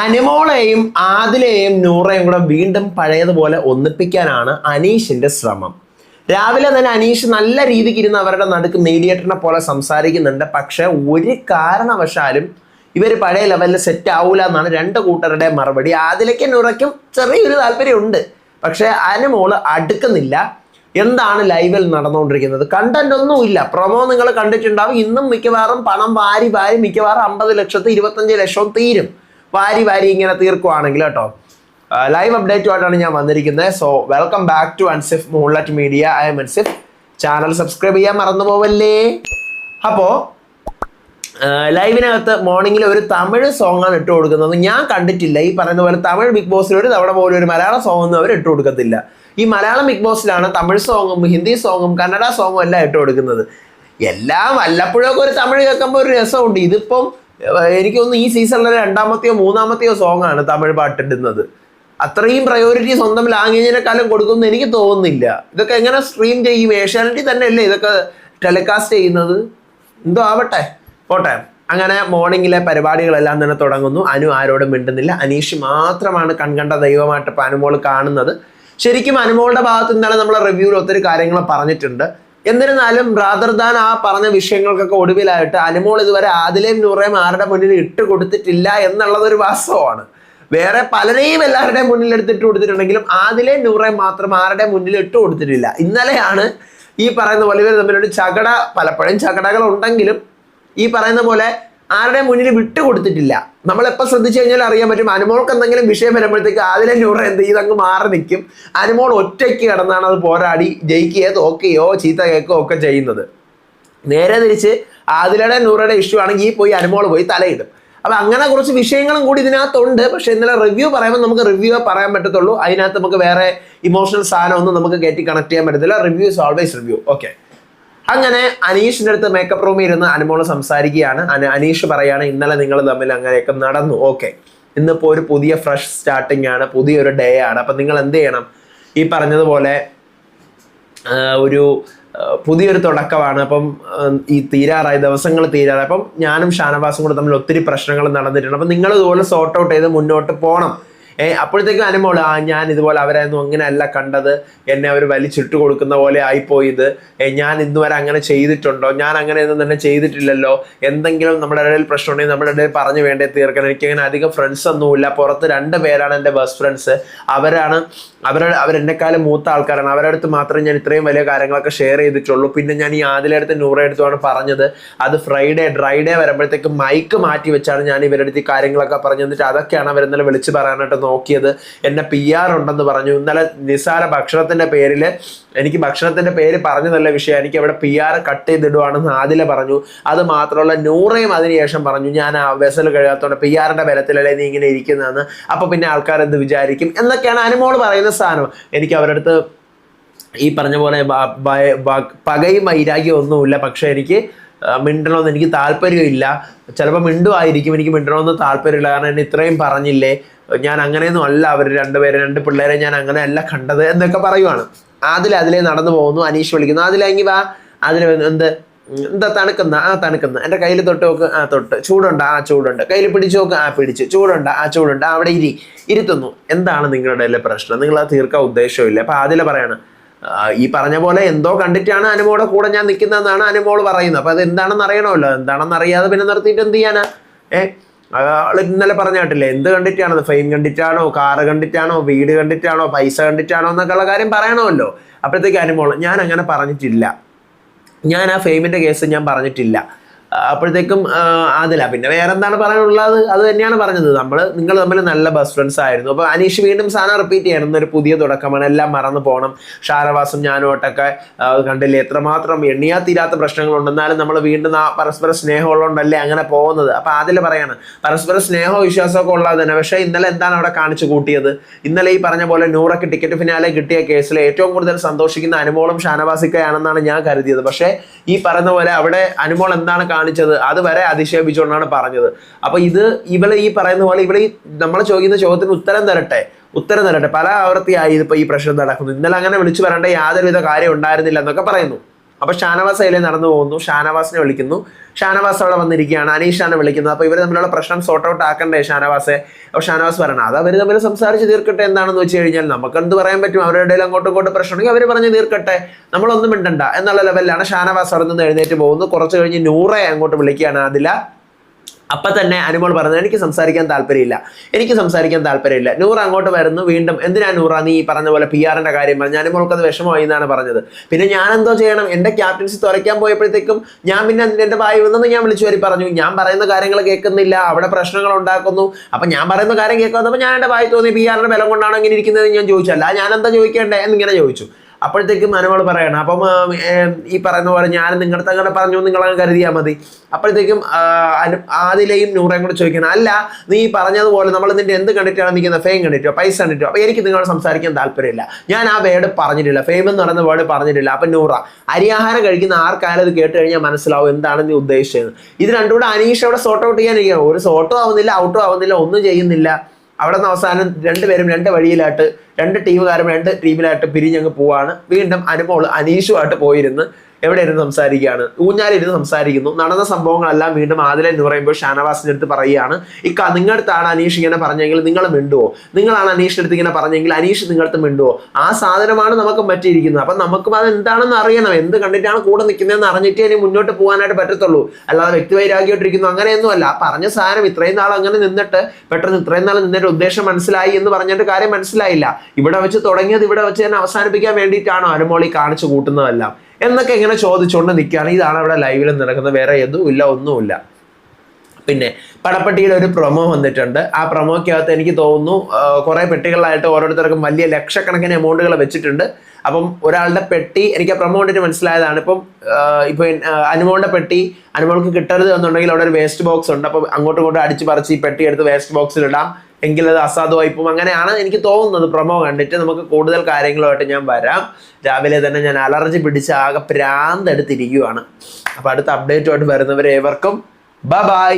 അനിമോളെയും ആദിലെയും നൂറയും കൂടെ വീണ്ടും പഴയതുപോലെ ഒന്നിപ്പിക്കാനാണ് അനീഷിന്റെ ശ്രമം. രാവിലെ തന്നെ അനീഷ് നല്ല രീതിക്ക് ഇരുന്ന് അവരുടെ നടുക്ക് മീഡിയേറ്ററിനെ പോലെ സംസാരിക്കുന്നുണ്ട്. പക്ഷെ ഒരു കാരണവശാലും ഇവർ പഴയ ലെവലിൽ സെറ്റ് ആവൂല എന്നാണ് രണ്ട് കൂട്ടരുടെ മറുപടി. ആദിലേക്ക് നൂറയ്ക്കും ചെറിയൊരു താല്പര്യമുണ്ട്. പക്ഷേ അനുമോൾ അടുക്കുന്നില്ല. എന്താണ് ലൈവിൽ നടന്നുകൊണ്ടിരിക്കുന്നത്? കണ്ടന്റ് ഒന്നുമില്ല പ്രൊമോ നിങ്ങൾ കണ്ടിട്ടുണ്ടാവും. ഇന്നും മിക്കവാറും പണം വാരി വാരി മിക്കവാറും അമ്പത് ലക്ഷത്തി ഇരുപത്തഞ്ച് ലക്ഷവും തീരും. വാരി വാരി ഇങ്ങനെ തീർക്കുവാണെങ്കിൽ കേട്ടോ. ലൈവ് അപ്ഡേറ്റുമായിട്ടാണ് ഞാൻ വന്നിരിക്കുന്നത്. So welcome back to Ansif moonlet media I'm Ansif channel subscribe ചെയ്യാൻ മറന്നു പോവല്ലേ അപ്പോ ലൈവിനകത്ത് മോർണിംഗിൽ ഒരു തമിഴ് സോങ് ആണ് ഇട്ട് കൊടുക്കുന്നത്. ഞാൻ കണ്ടിട്ടില്ല. ഈ പറയുന്ന പോലെ തമിഴ് ബിഗ് ബോസിൽ ഒരു തവണ പോലും ഒരു മലയാള സോങ് ഒന്നും അവർ ഇട്ട് കൊടുക്കത്തില്ല. ഈ മലയാളം ബിഗ് ബോസിലാണ് തമിഴ് സോങ്ങും ഹിന്ദി സോങ്ങും കന്നഡ സോങ്ങും എല്ലാം ഇട്ട് കൊടുക്കുന്നത്. എല്ലാം വല്ലപ്പോഴൊക്കെ ഒരു തമിഴ് കേൾക്കുമ്പോൾ ഒരു രസമുണ്ട്. ഇതിപ്പം എനിക്ക് തോന്നുന്നു ഈ സീസണിലെ രണ്ടാമത്തെയോ മൂന്നാമത്തെയോ സോങ് ആണ് തമിഴ് പാട്ടിടുന്നത്. അത്രയും പ്രയോറിറ്റി സ്വന്തം ലാംഗ്വേജിനെക്കാളും കൊടുക്കുമെന്ന് എനിക്ക് തോന്നുന്നില്ല. ഇതൊക്കെ എങ്ങനെ സ്ട്രീം ചെയ്യും? ഏഷ്യാനെറ്റിൽ തന്നെയല്ലേ ഇതൊക്കെ ടെലികാസ്റ്റ് ചെയ്യുന്നത്? എന്തോ ആവട്ടെ. പോട്ടെ. അങ്ങനെ മോർണിംഗിലെ പരിപാടികളെല്ലാം തന്നെ തുടങ്ങുന്നു. അനു ആരോടും മിണ്ടുന്നില്ല. അനീഷ് മാത്രമാണ് കൺകണ്ട ദൈവമായിട്ട് ഇപ്പം അനുമോൾ കാണുന്നത്. ശരിക്കും അനുമോളുടെ ഭാഗത്ത് ഇന്നലെ നമ്മൾ റിവ്യൂവിൽ ഒത്തിരി കാര്യങ്ങൾ പറഞ്ഞിട്ടുണ്ട്. എന്നിരുന്നാലും ബ്രാദർ ദാൻ ആ പറഞ്ഞ വിഷയങ്ങൾക്കൊക്കെ ഒടുവിലായിട്ട് അനുമോൾ ഇതുവരെ ആദിലേയും നൂറേയും ആരുടെ മുന്നിൽ ഇട്ട് കൊടുത്തിട്ടില്ല എന്നുള്ളത് ഒരു വാസ്തവമാണ്. വേറെ പലരെയും എല്ലാവരുടെയും മുന്നിൽ എടുത്തിട്ട് കൊടുത്തിട്ടുണ്ടെങ്കിലും ആദിലെ നൂറേയും മാത്രം ആരുടെ മുന്നിൽ ഇട്ട് കൊടുത്തിട്ടില്ല. ഇന്നലെയാണ് ഈ പറയുന്ന പോലെ ഇവർ തമ്മിലൊരു ചകട പലപ്പോഴും ചകടകൾ ഉണ്ടെങ്കിലും ഈ പറയുന്ന പോലെ ആരുടെ മുന്നിൽ വിട്ടു കൊടുത്തിട്ടില്ല നമ്മൾ എപ്പോൾ ശ്രദ്ധിച്ചു കഴിഞ്ഞാൽ അറിയാൻ പറ്റും അനുമോൾക്ക് എന്തെങ്കിലും വിഷയം വരുമ്പോഴത്തേക്ക് അതിലെ നൂറ് എന്ത് ചെയ്ത് അങ്ങ് മാറി നിൽക്കും. അനുമോൾ ഒറ്റയ്ക്ക് കിടന്നാണ് അത് പോരാടി ജയിക്കുകയോ തോക്കുകയോ ചീത്ത കേൾക്കുകയോ ഒക്കെ ചെയ്യുന്നത്. നേരെ തിരിച്ച് ആദിലയുടെ നൂറയുടെ ഇഷ്യൂ ആണെങ്കിൽ പോയി അനുമോൾ പോയി തലയിടും. അപ്പൊ അങ്ങനെ കുറച്ച് വിഷയങ്ങളും കൂടി ഇതിനകത്തുണ്ട്. പക്ഷെ ഇന്നലെ റിവ്യൂ പറയുമ്പോൾ നമുക്ക് റിവ്യൂ പറയാൻ പറ്റത്തുള്ളൂ. അതിനകത്ത് നമുക്ക് വേറെ ഇമോഷണൽ സാധനമൊന്നും നമുക്ക് കയറ്റി കണക്ട് ചെയ്യാൻ പറ്റത്തില്ല. Review is always review okay അങ്ങനെ അനീഷിന്റെ അടുത്ത് മേക്കപ്പ് റൂമിൽ ഇരുന്ന് അനുമോൾ സംസാരിക്കുകയാണ്. അനീഷ് പറയാണ് ഇന്നലെ നിങ്ങൾ തമ്മിൽ അങ്ങനെയൊക്കെ നടന്നു. ഓക്കെ ഇന്നിപ്പോ ഒരു പുതിയ ഫ്രഷ് സ്റ്റാർട്ടിംഗ് ആണ് പുതിയൊരു ഡേ ആണ്. അപ്പൊ നിങ്ങൾ എന്ത് ചെയ്യണം? ഈ പറഞ്ഞതുപോലെ ഒരു പുതിയൊരു തുടക്കമാണ്. അപ്പം ഈ തീരാറായി ദിവസങ്ങൾ തീരാറായി. അപ്പം ഞാനും ഷാനവാസും കൂടെ തമ്മിൽ ഒത്തിരി പ്രശ്നങ്ങൾ നടന്നിട്ടുണ്ട്. അപ്പം നിങ്ങൾ ഇതുപോലെ സോർട്ട് ഔട്ട് ചെയ്ത് മുന്നോട്ട് പോകണം അപ്പോഴത്തേക്കും അനുമോൾ ആ ഞാൻ ഇതുപോലെ അവരായിരുന്നു അങ്ങനെയല്ല കണ്ടത്. എന്നെ അവർ വലിച്ചിട്ട് കൊടുക്കുന്ന പോലെ ആയിപ്പോയത്. ഇത് ഞാൻ ഇന്നുവരെ അങ്ങനെ ചെയ്തിട്ടുണ്ടോ? ഞാൻ അങ്ങനെ ഒന്നും തന്നെ ചെയ്തിട്ടില്ലല്ലോ. എന്തെങ്കിലും നമ്മുടെ ഇടയിൽ പ്രശ്നം ഉണ്ടെങ്കിൽ നമ്മുടെ ഇടയിൽ പറഞ്ഞു വേണ്ടേ തീർക്കണം എനിക്ക് അങ്ങനെ അധികം ഫ്രണ്ട്സ് ഒന്നുമില്ല പുറത്ത് രണ്ട് പേരാണ് എന്റെ ബെസ്റ്റ് ഫ്രണ്ട്സ് അവരാണ് അവരുടെ അവരെന്നെക്കാളും മൂത്ത ആൾക്കാരാണ്. അവരടുത്ത് മാത്രം മാത്രമേ ഞാൻ ഇത്രയും വലിയ കാര്യങ്ങളൊക്കെ ഷെയർ ചെയ്തിട്ടുള്ളൂ. പിന്നെ ഞാൻ ഈ ആദിലെ അടുത്ത് നൂറെ അടുത്തുമാണ് പറഞ്ഞത്. അത് ഫ്രൈഡേ ഡ്രൈഡേ വരുമ്പോഴത്തേക്ക് മൈക്ക് മാറ്റി വെച്ചാണ് ഞാൻ ഇവരുടെ അടുത്ത് കാര്യങ്ങളൊക്കെ പറഞ്ഞു എന്നിട്ട് അതൊക്കെയാണ് അവർ ഇന്നലെ വിളിച്ച് പറയാനായിട്ട് നോക്കിയത്. എന്നെ പി ആർ ഉണ്ടെന്ന് പറഞ്ഞു. ഇന്നലെ നിസാര ഭക്ഷണത്തിന്റെ പേരിൽ എനിക്ക് ഭക്ഷണത്തിന്റെ പേര് പറഞ്ഞു നല്ല വിഷയം. എനിക്ക് അവിടെ പി ആർ കട്ട് ചെയ്തിടുവാണെന്ന് ആദില പറഞ്ഞു. അത് മാത്രമല്ല നൂറയും അതിനുശേഷം പറഞ്ഞു ഞാൻ ആ വെസൽ കഴിയാത്തതുകൊണ്ട് പി ആറിന്റെ ബലത്തിലല്ലേ നീ ഇങ്ങനെ ഇരിക്കുന്നതെന്ന്. അപ്പൊ പിന്നെ ആൾക്കാർ എന്ത് വിചാരിക്കും? എന്നൊക്കെയാണ് അനുമോൾ പറയുന്ന സാധനം. എനിക്ക് അവരുടെ അടുത്ത് ഈ പറഞ്ഞ പോലെ പകയും വൈരാഗ്യം ഒന്നുമില്ല. പക്ഷെ എനിക്ക് മിണ്ടണമെന്ന് എനിക്ക് താല്പര്യമില്ല. ചിലപ്പോൾ മിണ്ടുമായിരിക്കും. എനിക്ക് മിണ്ടണമെന്ന് താല്പര്യമില്ല. കാരണം എന്നെ ഇത്രയും പറഞ്ഞില്ലേ? ഞാൻ അങ്ങനെയൊന്നും അല്ല അവർ രണ്ടുപേരെ രണ്ട് പിള്ളേരെ ഞാൻ അങ്ങനെ അല്ല കണ്ടത് എന്നൊക്കെ പറയുവാണ്. അതിൽ അതിലേ നടന്നു പോകുന്നു അനീഷ് വിളിക്കുന്നു. അതിലെങ്കിൽ വാ അതിൽ എന്ത് എന്താ തണുക്കുന്ന? ആ തണുക്കുന്ന. എന്റെ കയ്യിൽ തൊട്ട് നോക്ക്. ആ തൊട്ട്. ചൂടുണ്ട്? ആ ചൂടുണ്ട്. കയ്യിൽ പിടിച്ചു നോക്ക്. ആ പിടിച്ച്. ചൂടുണ്ട്? ആ ചൂടുണ്ട്. അവിടെ ഇരി. ഇരുത്തുന്നു. എന്താണ് നിങ്ങളുടെ അല്ലെ പ്രശ്നം? നിങ്ങൾ അത് തീർക്കാൻ ഉദ്ദേശമില്ല അപ്പൊ അതിലെ പറയാണ് ഈ പറഞ്ഞ പോലെ എന്തോ കണ്ടിട്ടാണ് അനുമോടെ കൂടെ ഞാൻ നിൽക്കുന്നതെന്നാണ് അനുമോൾ പറയുന്നത്. അപ്പൊ അത് എന്താണെന്ന് അറിയണമല്ലോ. എന്താണെന്ന് അറിയാതെ പിന്നെ നിർത്തിയിട്ട് എന്ത് ചെയ്യാനാ? ഏ? ആൾ ഇന്നലെ പറഞ്ഞ കേട്ടില്ലേ? എന്ത് കണ്ടിട്ടാണത് ഫെയിം കണ്ടിട്ടാണോ? കാറ് കണ്ടിട്ടാണോ? വീട് കണ്ടിട്ടാണോ? പൈസ കണ്ടിട്ടാണോ? എന്നൊക്കെയുള്ള കാര്യം പറയണമല്ലോ. അപ്പോഴത്തേക്ക് അനുഭവം ഞാൻ അങ്ങനെ പറഞ്ഞിട്ടില്ല. ഞാൻ ആ ഫെയിമിന്റെ കേസ് ഞാൻ പറഞ്ഞിട്ടില്ല. അപ്പോഴത്തേക്കും അതില്ല പിന്നെ വേറെ എന്താണ് പറയാനുള്ളത്? അത് തന്നെയാണ് പറഞ്ഞത്. നമ്മൾ നിങ്ങൾ തമ്മിൽ നല്ല ബെസ്റ്റ് ഫ്രണ്ട്സ് ആയിരുന്നു. അപ്പോൾ അനീഷ് വീണ്ടും സാധനം റിപ്പീറ്റ് ചെയ്യണം. എന്നൊരു പുതിയ തുടക്കമാണ്. എല്ലാം മറന്നു പോകണം ഷാരവാസും ഞാനും ഒട്ടൊക്കെ കണ്ടില്ലേ? എത്രമാത്രം എണ്ണിയാ തീരാത്ത പ്രശ്നങ്ങളുണ്ട്. എന്നാലും നമ്മൾ വീണ്ടും ആ പരസ്പര സ്നേഹമുള്ളതുകൊണ്ടല്ലേ അങ്ങനെ പോകുന്നത്? അപ്പോൾ അതിൽ പറയാണ് പരസ്പര സ്നേഹവും വിശ്വാസമൊക്കെ ഉള്ളത് തന്നെ. പക്ഷേ ഇന്നലെ എന്താണ് അവിടെ കാണിച്ചു കൂട്ടിയത്? ഇന്നലെ ഈ പറഞ്ഞ പോലെ നൂറൊക്കെ ടിക്കറ്റ് ഫിനാലെ കിട്ടിയ കേസിൽ ഏറ്റവും കൂടുതൽ സന്തോഷിക്കുന്ന അനുമോളും ഷാനവാസിക്കയാണെന്നാണ് ഞാൻ കരുതിയത്. പക്ഷേ ഈ പറഞ്ഞ പോലെ അവിടെ അനുമോൾ എന്താണ് കാണിച്ചത്. അത് വരെ അധിക്ഷേപിച്ചുകൊണ്ടാണ് പറഞ്ഞത്. അപ്പൊ ഇത് ഇവളെ ഈ പറയുന്ന പോലെ ഇവിടെ ഈ നമ്മൾ ചോദിക്കുന്ന ചോദ്യത്തിന് ഉത്തരം തരട്ടെ? ഉത്തരം തരട്ടെ. പല ആവർത്തിയായി ഇതിപ്പോ ഈ പ്രശ്നം നടക്കുന്നു. ഇന്നലെ അങ്ങനെ വിളിച്ചു പറയേണ്ട യാതൊരുവിധ കാര്യം ഉണ്ടായിരുന്നില്ല എന്നൊക്കെ പറയുന്നു. അപ്പൊ ഷാനവാസ് അതിലെ നടന്നു പോകുന്നു. ഷാനവാസിനെ വിളിക്കുന്നു. ഷാനവാസ് അവിടെ വന്നിരിക്കുകയാണ്. അനീഷാണ് വിളിക്കുന്നത്. അപ്പൊ ഇവർ തമ്മിലുള്ള പ്രശ്നം സോർട്ട് ഔട്ട് ആക്കണ്ടേ ഷാനവാസെ? അപ്പൊ ഷാനവാസ് പറയണം. അത് അവർ തമ്മിൽ സംസാരിച്ച് തീർക്കട്ടെ എന്താണെന്ന് വെച്ച് കഴിഞ്ഞാൽ നമുക്ക് എന്ത് പറയാൻ പറ്റും? അവരുടെ ഇടയിൽ അങ്ങോട്ടും ഇങ്ങോട്ടും പ്രശ്നമുണ്ടെങ്കിൽ അവർ പറഞ്ഞ് തീർക്കട്ടെ. നമ്മളൊന്നും മിണ്ടണ്ട. എന്നുള്ള ലെവലിലാണ് ഷാനവാസ് അവിടെ നിന്ന് എഴുന്നേറ്റ് പോകുന്നു. കുറച്ച് കഴിഞ്ഞ് നൂറെ അങ്ങോട്ട് വിളിക്കുകയാണ് അതില അപ്പം തന്നെ അനുമോൾ പറഞ്ഞു എനിക്ക് സംസാരിക്കാൻ താല്പര്യമില്ല. എനിക്ക് സംസാരിക്കാൻ താല്പര്യമില്ല. നൂറ് അങ്ങോട്ട് വരുന്നു വീണ്ടും എന്തിനാ നൂറ? നീ പറഞ്ഞ പോലെ പി ആറിന്റെ കാര്യം പറഞ്ഞു. അനുമോൾക്ക് അത് വിഷമമായി എന്നാണ് പറഞ്ഞത്. പിന്നെ ഞാൻ എന്തോ ചെയ്യണം? എന്റെ ക്യാപ്റ്റൻസി തുറയ്ക്കാൻ പോയപ്പോഴത്തേക്കും ഞാൻ പിന്നെ എന്റെ ഭായി വന്നെന്ന് ഞാൻ വിളിച്ചു വരി പറഞ്ഞു. ഞാൻ പറയുന്ന കാര്യങ്ങൾ കേൾക്കുന്നില്ല. അവിടെ പ്രശ്നങ്ങൾ ഉണ്ടാക്കുന്നു. അപ്പൊ ഞാൻ പറയുന്ന കാര്യം കേൾക്കാത്തപ്പോൾ ഞാൻ എന്റെ വായി തോന്നി പി ആറിന്റെ ബലം കൊണ്ടാണ് ഇങ്ങനെ ഇരിക്കുന്നത് ഞാൻ ചോദിച്ചല്ല ഞാൻ എന്താ ചോദിക്കേണ്ടേ? എന്നിങ്ങനെ ചോദിച്ചു. അപ്പോഴത്തേക്കും മനോൾ പറയണം അപ്പം ഈ പറയുന്ന പോലെ ഞാൻ നിങ്ങളുടെ അങ്ങനെ പറഞ്ഞു നിങ്ങളങ്ങ് കരുതിയാൽ മതി. അപ്പോഴത്തേക്കും ആദിലെയും നൂറേയും കൂടെ ചോദിക്കണം അല്ല നീ പറഞ്ഞതുപോലെ നമ്മൾ നിന്റെ എന്ത് കണ്ടിട്ടാണ് നിൽക്കുന്നത്? ഫെയിം കണ്ടിട്ടോ? പൈസ കണ്ടിട്ടോ? അപ്പോൾ എനിക്ക് നിങ്ങളോട് സംസാരിക്കാൻ താല്പര്യമില്ല. ഞാൻ ആ വേർഡ് പറഞ്ഞിട്ടില്ല. ഫെയിം എന്ന് പറയുന്ന വേർഡ് പറഞ്ഞിട്ടില്ല. അപ്പം നൂറ അരിയാഹാരം കഴിക്കുന്ന ആർക്കായാലും ഇത് കേട്ട് കഴിഞ്ഞാൽ മനസ്സിലാവും എന്താണ് നീ ഉദ്ദേശിച്ചത്. ഇത് രണ്ടും കൂടെ അനീഷ് അവിടെ സോർട്ട് ഔട്ട് ചെയ്യാനിരിക്കുകയാണ്. ഒരു സോട്ടോ ആവുന്നില്ല ഔട്ടോ ആവുന്നില്ല ഒന്നും ചെയ്യുന്നില്ല. അവിടെ നിന്ന് അവസാനം രണ്ടുപേരും രണ്ട് വഴിയിലായിട്ട് രണ്ട് ടീമുകാരും രണ്ട് ടീമിലായിട്ട് പിരിഞ്ഞങ്ങ് പോവാണ്. വീണ്ടും അനുമോൾ അനീഷുമായിട്ട് പോയിരുന്ന്. എവിടെ ഇരുന്ന് സംസാരിക്കുകയാണ്? ഊഞ്ഞാലിരുന്ന് സംസാരിക്കുന്നു. നടന്ന സംഭവങ്ങളെല്ലാം വീണ്ടും ആദില എന്ന് പറയുമ്പോൾ ഷാനവാസിന്റെ അടുത്ത് പറയുകയാണ്. ഇക്ക നിങ്ങളുടെ അടുത്താണ് അനീഷ് ഇങ്ങനെ പറഞ്ഞെങ്കിൽ നിങ്ങൾ മിണ്ടുവോ? നിങ്ങളാണ് അനീഷിന്റെ അടുത്ത് ഇങ്ങനെ പറഞ്ഞെങ്കിൽ അനീഷ് നിങ്ങളുടെ മിണ്ടുവോ? ആ സാധനമാണ് നമുക്ക് പറ്റിയിരിക്കുന്നത്. അപ്പൊ നമുക്കും അത് എന്താണെന്ന് അറിയണം. എന്ത് കണ്ടിട്ടാണ് കൂടെ നിൽക്കുന്നതെന്ന് അറിഞ്ഞിട്ടേ ഇനി മുന്നോട്ട് പോകാനായിട്ട് പറ്റത്തുള്ളൂ. അല്ലാതെ വ്യക്തിവൈരാഗ്യമായിട്ടിരിക്കുന്നു. അങ്ങനെയൊന്നുമല്ല. പറഞ്ഞ സാധനം ഇത്രയും നാൾ അങ്ങനെ നിന്നിട്ട് പെട്ടെന്ന് ഇത്രയും നാൾ നിന്നിട്ട് ഉദ്ദേശം മനസ്സിലായി എന്ന് പറഞ്ഞിട്ട് കാര്യം മനസ്സിലായില്ല. ഇവിടെ വെച്ച് തുടങ്ങിയത് ഇവിടെ വെച്ച് തന്നെ അവസാനിപ്പിക്കാൻ വേണ്ടിയിട്ടാണോ അനുമോളി കാണിച്ചു കൂട്ടുന്നതെല്ലാം? എന്നൊക്കെ ഇങ്ങനെ ചോദിച്ചുകൊണ്ട് നിൽക്കുകയാണ് ഇതാണ് അവിടെ ലൈവിൽ നടക്കുന്നത്. വേറെ എതും ഇല്ല ഒന്നുമില്ല. പിന്നെ ഒരു പ്രൊമോ വന്നിട്ടുണ്ട്. ആ പ്രൊമോക്കകത്ത് എനിക്ക് തോന്നുന്നു കുറേ പെട്ടികളായിട്ട് ഓരോരുത്തർക്കും വലിയ ലക്ഷക്കണക്കിന് എമൗണ്ടുകൾ വെച്ചിട്ടുണ്ട്. അപ്പം ഒരാളുടെ പെട്ടി എനിക്ക് ആ പ്രൊമോ കണ്ടിട്ട് മനസ്സിലായതാണ്. ഇപ്പം ഇപ്പൊ അനുമോളുടെ പെട്ടി അനുമോൾക്ക് കിട്ടരുത് എന്നുണ്ടെങ്കിൽ അവിടെ ഒരു വേസ്റ്റ് ബോക്സ് ഉണ്ട്. അപ്പം അങ്ങോട്ടും ഇങ്ങോട്ടും അടിച്ച് പറിച്ച് ഈ പെട്ടി എടുത്ത് വേസ്റ്റ് ബോക്സിൽ ഇടാം. എങ്കിൽ അത് അസാധുവായി പോകും അങ്ങനെയാണ് എനിക്ക് തോന്നുന്നത് പ്രൊമോ കണ്ടിട്ട്. നമുക്ക് കൂടുതൽ കാര്യങ്ങളുമായിട്ട് ഞാൻ വരാം. രാവിലെ തന്നെ ഞാൻ അലർജി പിടിച്ച് ആകെ പ്രാന്തെടുത്തിരിക്കുകയാണ്. അപ്പൊ അടുത്ത അപ്ഡേറ്റുമായിട്ട് വരുന്നവരെ ഏവർക്കും. ബ ബായ്